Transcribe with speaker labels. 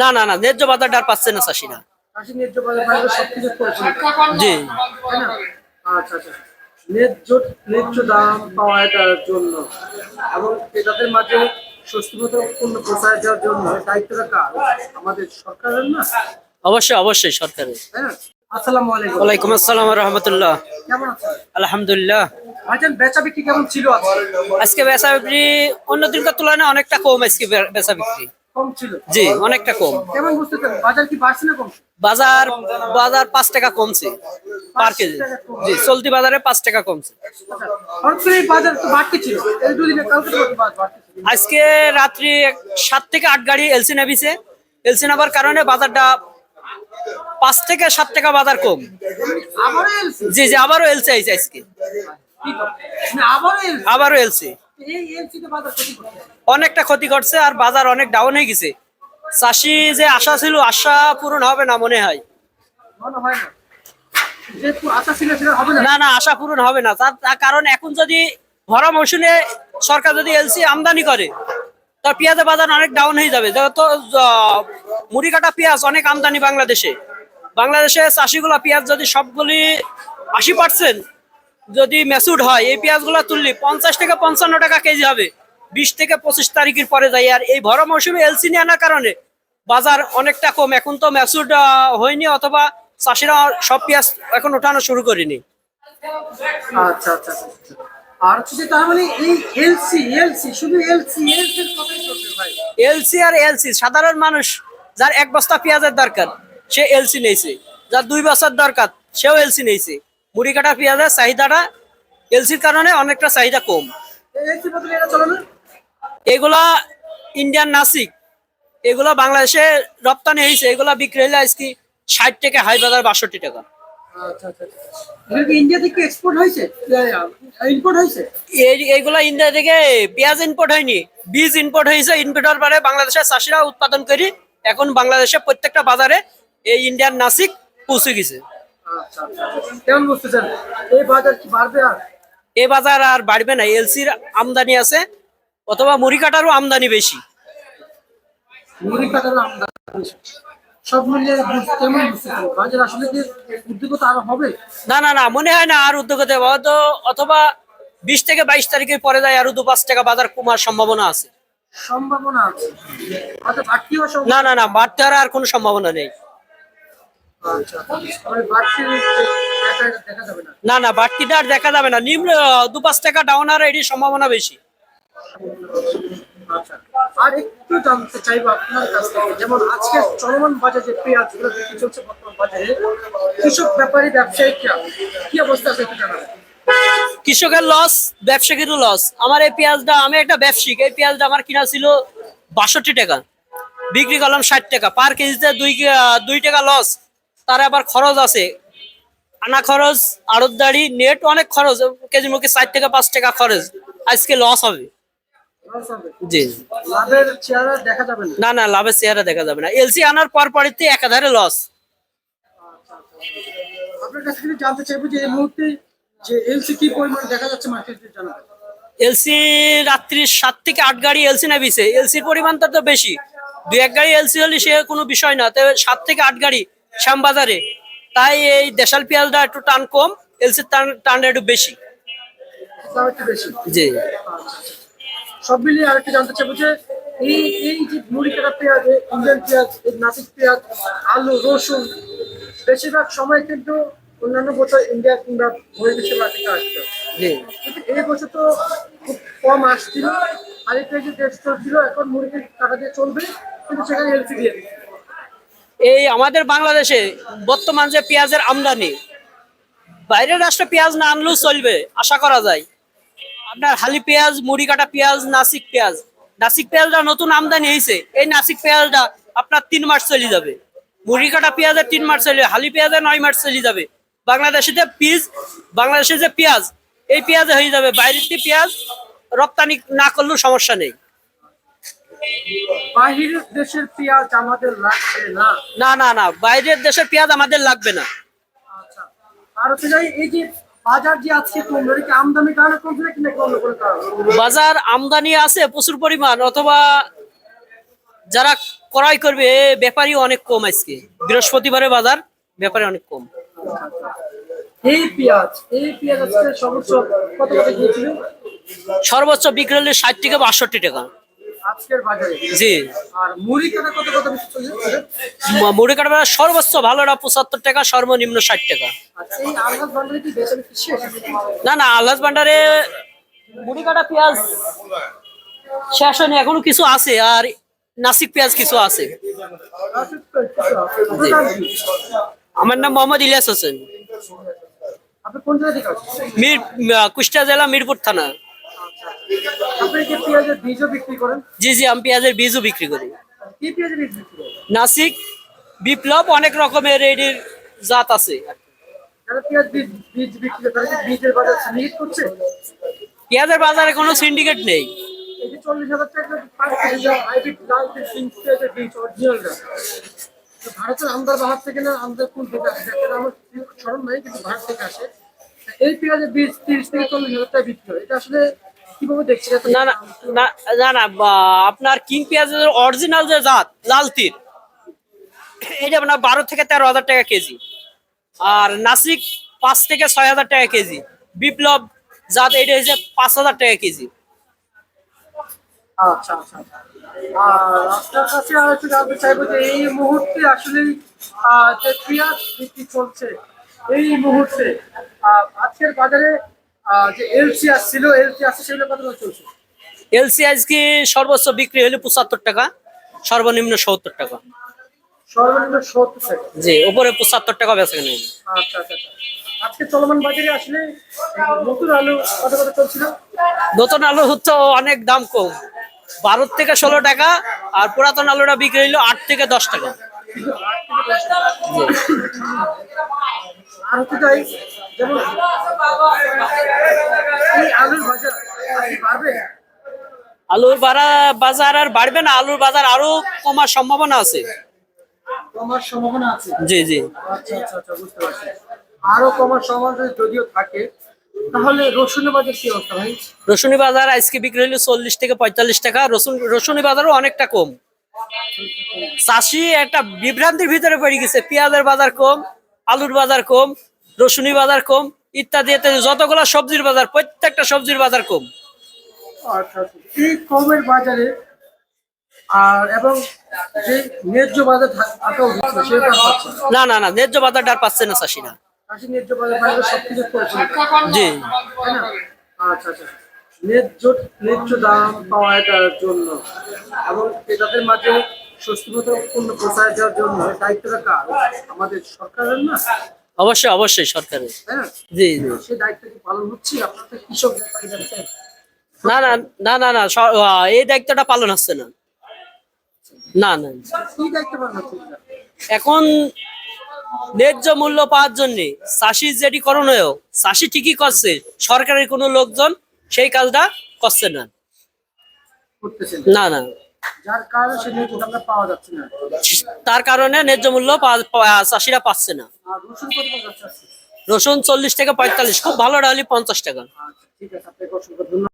Speaker 1: না। না না ন্যায্য বাজারটা আর পাচ্ছে না চাষিরা। জি।
Speaker 2: আচ্ছা আচ্ছা। ন্যায্য ন্যায্য দাম পাওয়ার জন্য। এবং ক্রেতাদের মাঝে স্বস্তিগত পণ্য প্রচার দেওয়ার জন্য দায়িত্বটা কার? আমাদের সরকারের না?
Speaker 1: অবশ্যই অবশ্যই সরকারের।
Speaker 2: আসসালামু আলাইকুম।
Speaker 1: ওয়ালাইকুম আসসালাম রহমতুল্লাহ।
Speaker 2: কেমন আছেন?
Speaker 1: আলহামদুলিল্লাহ।
Speaker 2: ভাইজান বেচা বিক্রি কেমন ছিল আজকে?
Speaker 1: বেচা বিক্রি অন্য দিনকার তুলনায় অনেকটা কম আজকে বেচা বিক্রি।
Speaker 2: কম ছিল।
Speaker 1: জি অনেকটা কম।
Speaker 2: কেমন বাজার কি বাড়ছে না কমছে?
Speaker 1: বাজার বাজার পাঁচ টাকা কমছে পার কেজি। জি চলতি বাজারে পাঁচ টাকা কমছে।
Speaker 2: বাজার তো বাড়তে ছিল। এই দুদিনে কালকে
Speaker 1: আজকে রাত্রি সাত থেকে আট গাড়ি এলসি নেবিছে এলসি নেবার কারণে বাজারটা পাঁচ থেকে সাত টাকা বাজার কম। জি জি আবারও এলসি আইছে আজকে।
Speaker 2: কি করে? না, আবারও এলসি। তে
Speaker 1: অনেকটা ক্ষতি করছে আর বাজার অনেক ডাউন হয়ে গেছে। চাষি যে আশা ছিল আশা পূরণ হবে না মনে হয়।
Speaker 2: না। আশা হবে না।
Speaker 1: আশা পূরণ হবে না। তার কারণ এখন যদি ভরা মৌসুমে সরকার যদি এলসি আমদানি করে তার পেঁয়াজের বাজার অনেক ডাউন হয়ে যাবে। আহ, মুড়ি কাটা পেঁয়াজ অনেক আমদানি বাংলাদেশে। বাংলাদেশে চাষিগুলা পেঁয়াজ যদি সবগুলি আশি পার্সেন্ট যদি ম্যাচুড হয় এই পেঁয়াজগুলো তুললি পঞ্চাশ থেকে পঞ্চান্ন টাকা কেজি হবে। বিশ থেকে পঁচিশ তারিখের পরে যায় আর এই ভরা মৌসুমে এলসি নিয়ে আনার কারণে বাজার অনেকটা কম। এখন তো ম্যাচুড হয়নি অথবা চাষিরা সব পেঁয়াজ এখন ওঠানো শুরু করেনি।
Speaker 2: আচ্ছা আচ্ছা আচ্ছা। আর হচ্ছে তার মানে এই এলসি এলসি শুধু এলসি এলসি ভাই।
Speaker 1: এলসি আর এলসি সাধারণ মানুষ যার এক বস্তা পেঁয়াজের দরকার সে এলসি নেইছে। যার দুই বছর দরকার সেও এলসি নেইছে। মুড়ি কাটা পেঁয়াজের চাহিদাটা এলসির কারণে অনেকটা চাহিদা কম এগুলা ইন্ডিয়ান নাসিক এগুলা বাংলাদেশে রপ্তানি হয়েছে এগুলা বিক্রি হলে আজকে ষাট থেকে হাই বাজার বাষট্টি টাকা
Speaker 2: আচ্ছা আচ্ছা আচ্ছা। ইন্ডিয়া থেকে
Speaker 1: এইগুলা ইন্ডিয়া পেঁয়াজ ইম্পোর্ট হয়নি বীজ ইম্পোর্ট হয়েছে পরে বাংলাদেশের চাষিরা উৎপাদন করি এখন বাংলাদেশে প্রত্যেকটা বাজারে এই ইন্ডিয়ান নাসিক পৌঁছে গেছে।
Speaker 2: কেমন বুঝতেছেন? এই বাজার কি বাড়বে আর?
Speaker 1: এ বাজার আর বাড়বে না এলসির আমদানি আছে অথবা মুড়ি কাটারও আমদানি বেশি।
Speaker 2: মুড়ি কাটার আমদানি সব মিলিয়ে কেমন বুঝতেছেন? বাজার আসলে কি উদ্যোগতা আরও হবে?
Speaker 1: না না না মনে হয় না আর উদ্যোগ হতে হয়তো অথবা বিশ থেকে বাইশ তারিখের পরে যায় আরও দু পাঁচ টাকা বাজার কমার সম্ভাবনা আছে।
Speaker 2: সম্ভাবনা আছে। আচ্ছা
Speaker 1: না না না বাড়তে আর কোনো সম্ভাবনা নেই
Speaker 2: আচ্ছা মানে বাড়তি দেখা দেখা যাবে না
Speaker 1: না বাড়তিটা আর দেখা যাবে না। নিম্ন দু পাঁচ টাকা ডাউন আর এটির সম্ভাবনা বেশি।
Speaker 2: আর একটু জানতে চাইব আপনার কাছ থেকে যেমন আজকে চলমান বাজারে পেঁয়াজগুলো বিক্রি চলছে বর্তমান বাজারে? কৃষক ব্যাপারী ব্যবসায়িকরা কি অবস্থা আছে
Speaker 1: কৃষকের লস ব্যবসায়ীরও লস আমার এই পেঁয়াজটা আমি একটা ব্যবসায়িক এই পেঁয়াজটা আমার কিনা ছিল বাষট্টি টাকা। বিক্রি করলাম ষাট টাকা। পার কেজিতে দুই দুই টাকা লস তার আবার খরচ আছে। আনা খরচ আড়তদারি নেট অনেক খরচ কেজি মুখে চার থেকে পাঁচ টাকা খরচ। আজকে লস হবে। জি।
Speaker 2: দেখা যাবে না?
Speaker 1: না লাভের চেহারা দেখা যাবে না। এলসি আনার পর পরিতে একাধারে লস
Speaker 2: আপনার কাছ জানতে চাইব যে এই মুহূর্তে যে এলসি কি পরিমাণ দেখা যাচ্ছে মার্কেটে জানাবেন
Speaker 1: এলসি রাত্রি সাত থেকে আট গাড়ি এলসি এলসির পরিমাণটা তো বেশি। দু এক গাড়ি এলসি হলে সে কোনো বিষয় না। তবে সাত থেকে আট গাড়ি শ্যামবাজারে। তাই এই দেশাল পেঁয়াজটা একটু টান কম এলসির টান টানটা একটু বেশি। জি।
Speaker 2: সব মিলিয়ে আরেকটু জানতে চাইব যে এই এই যে মুড়ি কাটা পেঁয়াজ ইন্ডিয়ান পেঁয়াজ নাসিক পেঁয়াজ আলু রসুন বেশিরভাগ সময় কিন্তু অন্যান্য বছর ইন্ডিয়া কিংবা বহির্দেশে মাটিতে আসতো কিন্তু এই বছর তো খুব কম আসছিল হালি পেঁয়াজের দেশ চলছিল এখন মুড়ি কাটা দিয়ে চলবে কিন্তু সেখানে এলসি দিয়ে।
Speaker 1: এই আমাদের বাংলাদেশে বর্তমান যে পেঁয়াজের আমদানি, বাইরের রাষ্ট্রে পেঁয়াজ না আনলেও চলবে, আশা করা যায়। আপনার হালি পেঁয়াজ মুড়ি কাটা পেঁয়াজ, নাসিক পেঁয়াজ, নাসিক পেঁয়াজটা নতুন আমদানি হয়েছে, এই নাসিক পেঁয়াজটা আপনার তিন মাস চলে যাবে। মুড়ি কাটা পেঁয়াজের তিন মাস চলে, হালি পেঁয়াজের নয় মাস চলে যাবে। বাংলাদেশে যে পিস, বাংলাদেশে যে পেঁয়াজ, এই পেঁয়াজে হয়ে যাবে। বাইরের পেঁয়াজ, রপ্তানি না করলেও সমস্যা নেই।
Speaker 2: বাহিরের দেশের পেঁয়াজ আমাদের লাগবে না।
Speaker 1: না না না বাইরের দেশের পেঁয়াজ আমাদের লাগবে না।
Speaker 2: আচ্ছা আর হচ্ছে যে এই যে বাজার যে আজকে কমলো এটা আমদানি কারণে কমছে নাকি নাকি কোনো কারণ?
Speaker 1: বাজার আমদানি আছে প্রচুর পরিমাণ অথবা যারা ক্রয় করবে ব্যাপারই অনেক কম আজকে। বৃহস্পতিবারের বাজার ব্যাপারে অনেক কম।
Speaker 2: এই পেঁয়াজ এই পেঁয়াজ আজকে সর্বোচ্চ কত কত গিয়েছিল
Speaker 1: সর্বোচ্চ বিক্রি হলে ষাট থেকে বাষট্টি টাকা।
Speaker 2: আজকের বাজারে।
Speaker 1: জি।
Speaker 2: আর মুড়ি কাটা কত কত বেশি চলছে?
Speaker 1: ম- মুড়ি কাটা সর্বোচ্চ ভালোটা পঁচাত্তর টাকা সর্বনিম্ন ষাট টাকা।
Speaker 2: আচ্ছা
Speaker 1: না না আল্লাহ ভান্ডারে মুড়ি কাটা পেঁয়াজ শেষ হয়নি এখনও কিছু আছে আর নাসিক পেঁয়াজ কিছু আছে? আমার নাম মোহাম্মদ ইলিয়াস হোসেন। কুষ্টিয়া জেলা মিরপুর থানা।
Speaker 2: আপনি কি পেঁয়াজের বীজও বিক্রি করেন?
Speaker 1: জি জি আমি পেঁয়াজের বীজও বিক্রি করি।
Speaker 2: কি পেঁয়াজের বীজ বিক্রি করেন?
Speaker 1: নাসিক বিপ্লব অনেক রকমের এটির জাত আছে। পেঁয়াজের বাজারে কোনো সিন্ডিকেট নেই।
Speaker 2: ভারতের আমদার বাহার থেকে না আমদার কোন থেকে আসে? আমার স্মরণ নাই কিন্তু ভারত থেকে আসে। এই পেঁয়াজের বীজ তিরিশ থেকে চল্লিশ হাজার টাকা বিক্রি হয়। এটা আসলে কীভাবে দেখছি
Speaker 1: না না না না না আপনার কিং পেঁয়াজের অরিজিনাল যে জাত লাল তীর এটা আপনার বারো থেকে তেরো হাজার টাকা কেজি আর নাসিক পাঁচ থেকে ছয় হাজার টাকা কেজি বিপ্লব জাত এটা হচ্ছে পাঁচ হাজার টাকা কেজি
Speaker 2: আচ্ছা আচ্ছা আচ্ছা। আপনার কাছে জানতে চাইব যে এই মুহূর্তে আসলে যে পেঁয়াজ বিক্রি চলছে এই মুহূর্তে আজকের বাজারে যে এলসি আসছিল এলসি সেগুলো কত চলছে?
Speaker 1: এলসি আজকে সর্বোচ্চ বিক্রি হলে পঁচাত্তর টাকা সর্বনিম্ন সত্তর টাকা।
Speaker 2: সর্বনিম্ন সত্তর টাকা।
Speaker 1: জি উপরে পঁচাত্তর টাকা বেচা কেনা
Speaker 2: আচ্ছা আচ্ছা আচ্ছা। আজকে চলমান বাজারে আসলে নতুন আলু কত কত চলছিল?
Speaker 1: নতুন আলু হচ্ছে অনেক দাম কম। বারো থেকে ষোলো টাকা আর পুরাতন আলুটা বিক্রি হইল আট থেকে দশ টাকা।
Speaker 2: আর হচ্ছে যাই যেমন আলুর বাজার আজকে
Speaker 1: আলুর বাড়া বাজার আর বাড়বে না আলুর বাজার আরও কমার সম্ভাবনা আছে।
Speaker 2: কমার সম্ভাবনা আছে?
Speaker 1: জি জি।
Speaker 2: আচ্ছা আচ্ছা আচ্ছা বুঝতে পারছি। আরও কমার সম্ভাবনা যদিও থাকে তাহলে রসুনের বাজার কি অবস্থা ভাই?
Speaker 1: রসুনি বাজার আজকে বিক্রি হলো চল্লিশ থেকে পঁয়তাল্লিশ টাকা। রসুন রসুনি বাজারও অনেকটা কম। চাষি একটা বিভ্রান্তির ভিতরে পড়ে গেছে। পেঁয়াজের বাজার কম আলুর বাজার কম। রসুনি বাজার কম ইত্যাদি ইত্যাদি যতগুলো সবজির বাজার প্রত্যেকটা সবজির বাজার কম।
Speaker 2: আচ্ছা আচ্ছা। এই কমের বাজারে আর এবং যে ন্যায্য বাজার না।
Speaker 1: না না বাজারটা আর পাচ্ছে না চাষিরা জি।
Speaker 2: আচ্ছা আচ্ছা। ন্যায্য ন্যায্য দাম পাওয়া জন্য এবং ক্রেতাদের মাঝে স্বস্তিমতো পণ্য পৌঁছায় দেওয়ার জন্য দায়িত্বটা কার? আমাদের সরকারের না?
Speaker 1: অবশ্যই অবশ্যই সরকারের।
Speaker 2: না
Speaker 1: জি জি।
Speaker 2: সেই দায়িত্ব কি পালন হচ্ছে? আপনাদের কৃষক ব্যাপারী যাচ্ছেন
Speaker 1: না না না না না এই দায়িত্বটা পালন হচ্ছে না। না না? এখন ন্যায্য মূল্য পাওয়ার জন্য চাষি যেটি করণীয় চাষি ঠিকই করছে সরকারের কোনো লোকজন সেই কাজটা করছে না। না না।
Speaker 2: যার কারণে সে ন্যায্য দামটা পাওয়া যাচ্ছে না।
Speaker 1: তার কারণে ন্যায্য মূল্য চাষিরা পাচ্ছে না।
Speaker 2: আর রসুন কত
Speaker 1: চল্লিশ থেকে পঁয়তাল্লিশ খুব ভালো ডালি পঞ্চাশ টাকা।
Speaker 2: আচ্ছা ঠিক আছে আপনাকে অসংখ্য ধন্যবাদ।